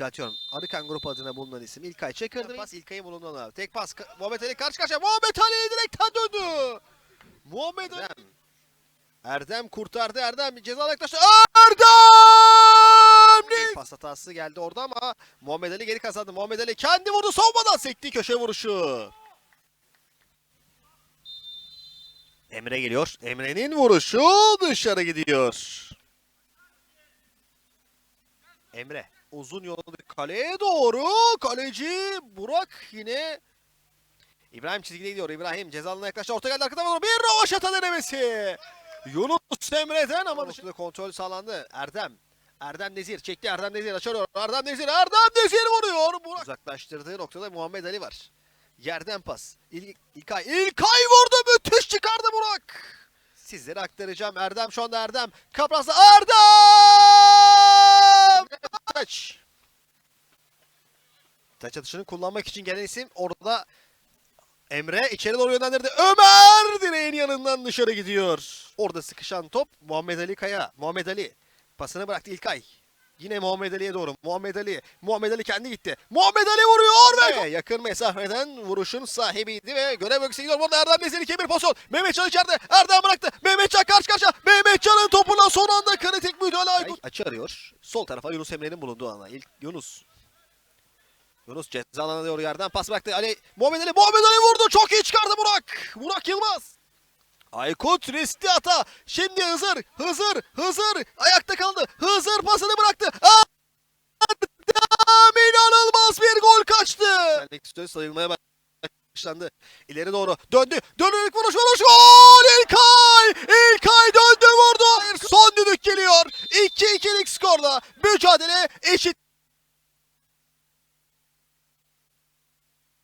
Düzeltiyorum. Arıkan grup adına bulunan isim İlkay Çakır'dı. Pas İlkay'ın bulunduğu abi. Tek pas Muhammed Ali karşı karşıya. Muhammed Ali direkten döndü. Muhammed Ali. Erdem. Erdem kurtardı. Erdem ceza yaklaştı. Erdem! Bir Pas hatası geldi orada ama Muhammed Ali geri kazandı. Muhammed Ali kendi vurdu. Savunmadan sekti köşe vuruşu. Emre geliyor. Emre'nin vuruşu dışarı gidiyor. Emre uzun yolu kaleye doğru. Kaleci Burak yine İbrahim çizgide gidiyor. İbrahim ceza alanına yaklaştı. Orta geldi arkadan doğru. Bir rovaşata denemesi. Yunus Emre'den ama dışında kontrol sağlandı. Erdem. Erdem Nezir çekti. Erdem Nezir açıyor. Erdem Nezir. Erdem Nezir vuruyor. Burak uzaklaştırdığı noktada Muhammed Ali var. Yerden pas. İl, İlkay. İlkay vurdu. Müthiş çıkardı Burak. Sizlere aktaracağım. Erdem şu anda Erdem. Kapras'la Erdem! Taç. Taç atışını kullanmak için gelen isim orada Emre içeri doğru yönlendirdi. Ömer direğin yanından dışarı gidiyor. Orada sıkışan top Muhammed Ali Kaya. Muhammed Ali pasını bıraktı İlkay. Yine Muhammed Ali'ye doğru. Muhammed Ali. Muhammed Ali kendi gitti. Muhammed Ali vuruyor ve yakın mesafeden vuruşun sahibiydi ve görev bölgesine gidiyor. Burada Erdem Nezir'i bir pozisyon. Mehmetcan içeride. Erdem bıraktı. Mehmetcan karşı Açı arıyor. Sol tarafa Yunus Emre'nin bulunduğu alana. İlk Yunus. Yunus ceza alanına doğru yerden pas bıraktı. Ali Muhammed Ali Muhammed Ali vurdu. Çok iyi çıkardı Burak. Burak Yılmaz. Aykut riskli hata. Şimdi Hızır, Hızır, Hızır ayakta kaldı. Hızır pasını bıraktı. Erdem inanılmaz bir gol kaçtı. Senlik sayılmaya başlandı. İleri doğru döndü. Dönerek vuruş vuruş gol! İlkay! İlkay geliyor. 2-2'lik skorla mücadele eşit.